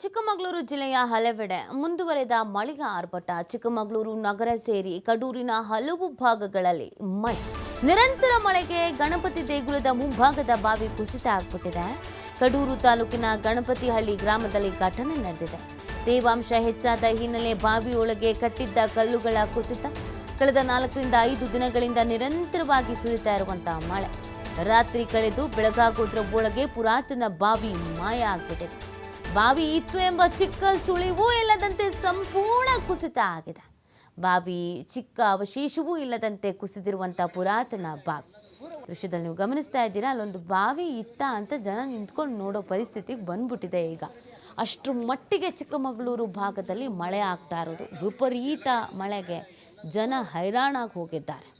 ಚಿಕ್ಕಮಗಳೂರು ಜಿಲ್ಲೆಯ ಹಲವೆಡೆ ಮುಂದುವರೆದ ಮಳೆಯ ಆರ್ಭಟ. ಚಿಕ್ಕಮಗಳೂರು ನಗರ ಸೇರಿ ಕಡೂರಿನ ಹಲವು ಭಾಗಗಳಲ್ಲಿ ಮಳೆ. ನಿರಂತರ ಮಳೆಗೆ ಗಣಪತಿ ದೇಗುಲದ ಮುಂಭಾಗದ ಬಾವಿ ಕುಸಿತ ಆಗ್ಬಿಟ್ಟಿದೆ. ಕಡೂರು ತಾಲೂಕಿನ ಗಣಪತಿಹಳ್ಳಿ ಗ್ರಾಮದಲ್ಲಿ ಘಟನೆ ನಡೆದಿದೆ. ತೇವಾಂಶ ಹೆಚ್ಚಾದ ಹಿನ್ನೆಲೆ ಬಾವಿಯೊಳಗೆ ಕಟ್ಟಿದ್ದ ಕಲ್ಲುಗಳ ಕುಸಿತ. ಕಳೆದ ನಾಲ್ಕರಿಂದ ಐದು ದಿನಗಳಿಂದ ನಿರಂತರವಾಗಿ ಸುರಿತಾ ಇರುವಂತಹ ಮಳೆ. ರಾತ್ರಿ ಕಳೆದು ಬೆಳಗಾಗೋದ್ರ ಒಳಗೆ ಪುರಾತನ ಬಾವಿ ಮಾಯ ಆಗ್ಬಿಟ್ಟಿದೆ. ಬಾವಿ ಇತ್ತು ಎಂಬ ಚಿಕ್ಕ ಸುಳಿವೂ ಇಲ್ಲದಂತೆ ಸಂಪೂರ್ಣ ಕುಸಿತ ಆಗಿದೆ. ಬಾವಿ ಚಿಕ್ಕ ಅವಶೇಷವೂ ಇಲ್ಲದಂತೆ ಕುಸಿದಿರುವಂಥ ಪುರಾತನ ಬಾವಿ. ದೃಶ್ಯದಲ್ಲಿ ನೀವು ಗಮನಿಸ್ತಾ ಇದ್ದೀರಾ, ಅಲ್ಲೊಂದು ಬಾವಿ ಇತ್ತ ಅಂತ ಜನ ನಿಂತ್ಕೊಂಡು ನೋಡೋ ಪರಿಸ್ಥಿತಿಗೆ ಬಂದ್ಬಿಟ್ಟಿದೆ ಈಗ. ಅಷ್ಟರ ಮಟ್ಟಿಗೆ ಚಿಕ್ಕಮಗಳೂರು ಭಾಗದಲ್ಲಿ ಮಳೆ ಆಗ್ತಾ ಇರೋದು. ವಿಪರೀತ ಮಳೆಗೆ ಜನ ಹೈರಾಣಾಗಿ ಹೋಗಿದ್ದಾರೆ.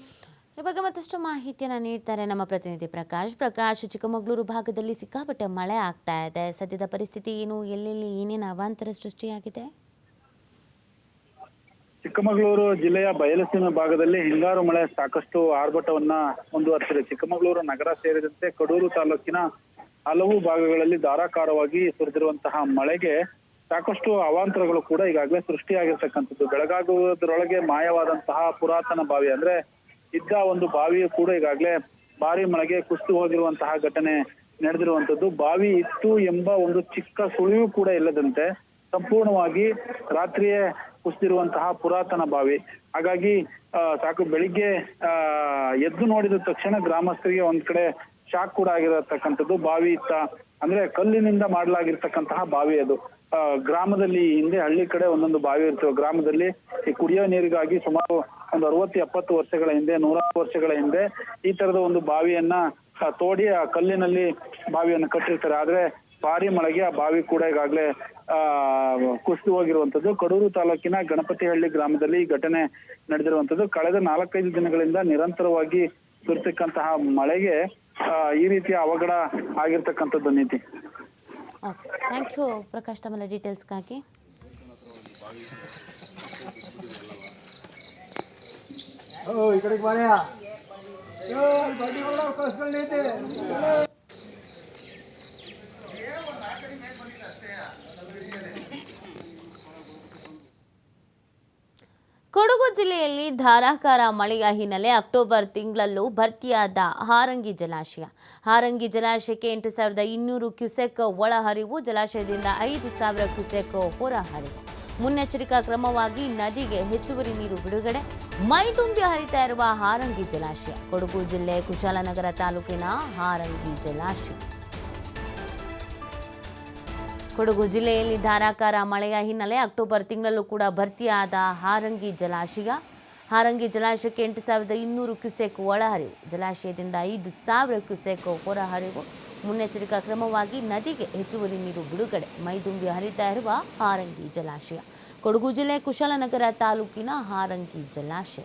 ಈ ಬಗ್ಗೆ ಮತ್ತಷ್ಟು ಮಾಹಿತಿಯನ್ನು ನೀಡ್ತಾರೆ ನಮ್ಮ ಪ್ರತಿನಿಧಿ ಪ್ರಕಾಶ್. ಪ್ರಕಾಶ್, ಚಿಕ್ಕಮಗಳೂರು ಭಾಗದಲ್ಲಿ ಸಿಕ್ಕಾಪಟ್ಟೆ ಮಳೆ ಆಗ್ತಾ ಇದೆ. ಸದ್ಯದ ಪರಿಸ್ಥಿತಿ ಏನು? ಎಲ್ಲೆಲ್ಲಿ ಏನೇನು ಅವಾಂತರ ಸೃಷ್ಟಿಯಾಗಿದೆ? ಚಿಕ್ಕಮಗಳೂರು ಜಿಲ್ಲೆಯ ಬಯಲುಸೀಮೆ ಭಾಗದಲ್ಲಿ ಹಿಂಗಾರು ಮಳೆ ಸಾಕಷ್ಟು ಆರ್ಭಟವನ್ನ ಮುಂದುವರೆಸಿದೆ. ಚಿಕ್ಕಮಗಳೂರು ನಗರ ಸೇರಿದಂತೆ ಕಡೂರು ತಾಲೂಕಿನ ಹಲವು ಭಾಗಗಳಲ್ಲಿ ಧಾರಾಕಾರವಾಗಿ ಸುರಿದಿರುವಂತಹ ಮಳೆಗೆ ಸಾಕಷ್ಟು ಅವಾಂತರಗಳು ಕೂಡ ಈಗಾಗಲೇ ಸೃಷ್ಟಿಯಾಗಿರ್ತಕ್ಕಂಥದ್ದು. ಬೆಳಗಾಗುವುದರೊಳಗೆ ಮಾಯವಾದಂತಹ ಪುರಾತನ ಬಾವಿ ಅಂದ್ರೆ ಇದ್ದ ಒಂದು ಬಾವಿಯು ಕೂಡ ಈಗಾಗಲೇ ಭಾರಿ ಮಳೆಗೆ ಕುಸಿದು ಹೋಗಿರುವಂತಹ ಘಟನೆ ನಡೆದಿರುವಂತದ್ದು ಬಾವಿ ಇತ್ತು ಎಂಬ ಒಂದು ಚಿಕ್ಕ ಸುಳಿವು ಕೂಡ ಇಲ್ಲದಂತೆ ಸಂಪೂರ್ಣವಾಗಿ ರಾತ್ರಿಯೇ ಕುಸಿದಿರುವಂತಹ ಪುರಾತನ ಬಾವಿ. ಹಾಗಾಗಿ ಸಾಕು ಬೆಳಿಗ್ಗೆ, ಆ, ಎದ್ದು ನೋಡಿದ ತಕ್ಷಣ ಗ್ರಾಮಸ್ಥರಿಗೆ ಒಂದ್ ಕಡೆ ಶಾಕ್ ಕೂಡ ಆಗಿರತಕ್ಕಂಥದ್ದು. ಬಾವಿ ಇತ್ತ, ಅಂದ್ರೆ ಕಲ್ಲಿನಿಂದ ಮಾಡಲಾಗಿರ್ತಕ್ಕಂತಹ ಬಾವಿ ಅದು. ಗ್ರಾಮದಲ್ಲಿ ಹಿಂದೆ ಹಳ್ಳಿ ಕಡೆ ಒಂದೊಂದು ಬಾವಿ ಇರ್ತವೆ. ಗ್ರಾಮದಲ್ಲಿ ಈ ಕುಡಿಯೋ ನೀರಿಗಾಗಿ ಸುಮಾರು ಒಂದು ಅರವತ್ತು, ಎಪ್ಪತ್ತು ವರ್ಷಗಳ ಹಿಂದೆ, ನೂರಾರು ವರ್ಷಗಳ ಹಿಂದೆ ಈ ತರದ ಒಂದು ಬಾವಿಯನ್ನ ತೋಡಿ ಆ ಕಲ್ಲಿನಲ್ಲಿ ಬಾವಿಯನ್ನು ಕಟ್ಟಿರ್ತಾರೆ. ಆದ್ರೆ ಭಾರಿ ಮಳೆಗೆ ಆ ಬಾವಿ ಕೂಡ ಈಗಾಗಲೇ, ಆ, ಕುಸಿದು ಹೋಗಿರುವಂತದ್ದು. ಕಡೂರು ತಾಲೂಕಿನ ಗಣಪತಿಹಳ್ಳಿ ಗ್ರಾಮದಲ್ಲಿ ಈ ಘಟನೆ ನಡೆದಿರುವಂತದ್ದು. ಕಳೆದ ನಾಲ್ಕೈದು ದಿನಗಳಿಂದ ನಿರಂತರವಾಗಿ ಸುರಿತಕ್ಕಂತಹ ಮಳೆಗೆ ಈ ರೀತಿಯ ಅವಘಡ ಆಗಿರ್ತಕ್ಕಂಥದ್ದು ನೀತಿ. ಪ್ರಕಾಶ್ ತಮ್ಮ ಡೀಟೇಲ್ಸ್ಗಾಗಿ ಕೊಡಗು ಜಿಲ್ಲೆಯಲ್ಲಿ ಧಾರಾಕಾರ ಮಳೆಯ ಹಿನ್ನೆಲೆ ಅಕ್ಟೋಬರ್ ತಿಂಗಳಲ್ಲೂ ಭರ್ತಿಯಾದ ಹಾರಂಗಿ ಜಲಾಶಯ. ಹಾರಂಗಿ ಜಲಾಶಯಕ್ಕೆ ಎಂಟು ಸಾವಿರದ ಇನ್ನೂರು ಕ್ಯುಸೆಕ್ ಒಳಹರಿವು ಜಲಾಶಯದಿಂದ ಐದು ಸಾವಿರ ಕ್ಯುಸೆಕ್ ಹೊರಹರಿವು. ಮುನ್ನೆಚ್ಚರಿಕಾ ಕ್ರಮವಾಗಿ ನದಿಗೆ ಹೆಚ್ಚುವರಿ ನೀರು ಬಿಡುಗಡೆ. ಮೈದುಂಬಿ ಹರಿತಾ ಇರುವ ಹಾರಂಗಿ ಜಲಾಶಯ. ಕೊಡಗು ಜಿಲ್ಲೆ ಕುಶಾಲನಗರ ತಾಲೂಕಿನ ಹಾರಂಗಿ ಜಲಾಶಯ. ಕೊಡಗು ಜಿಲ್ಲೆಯಲ್ಲಿ ಧಾರಾಕಾರ ಮಳೆಯ ಹಿನ್ನೆಲೆ ಅಕ್ಟೋಬರ್ ತಿಂಗಳಲ್ಲೂ ಕೂಡ ಭರ್ತಿಯಾದ ಹಾರಂಗಿ ಜಲಾಶಯ. ಹಾರಂಗಿ ಜಲಾಶಯಕ್ಕೆ ಎಂಟು ಸಾವಿರದ ಇನ್ನೂರು ಕ್ಯುಸೆಕ್ ಒಳಹರಿವು. ಜಲಾಶಯದಿಂದ ಐದು ಸಾವಿರ ಕ್ಯುಸೆಕ್ ಹೊರಹರಿವು. ಮುನ್ನೆಚ್ಚರಿಕಾ ಕ್ರಮವಾಗಿ ನದಿಗೆ ಹೆಚ್ಚುವರಿ ನೀರು ಬಿಡುಗಡೆ. ಮೈದುಂಬಿ ಹರಿತಾ ಇರುವ ಹಾರಂಗಿ ಜಲಾಶಯ. ಕೊಡಗು ಜಿಲ್ಲೆ ಕುಶಾಲನಗರ ತಾಲೂಕಿನ ಹಾರಂಗಿ ಜಲಾಶಯ.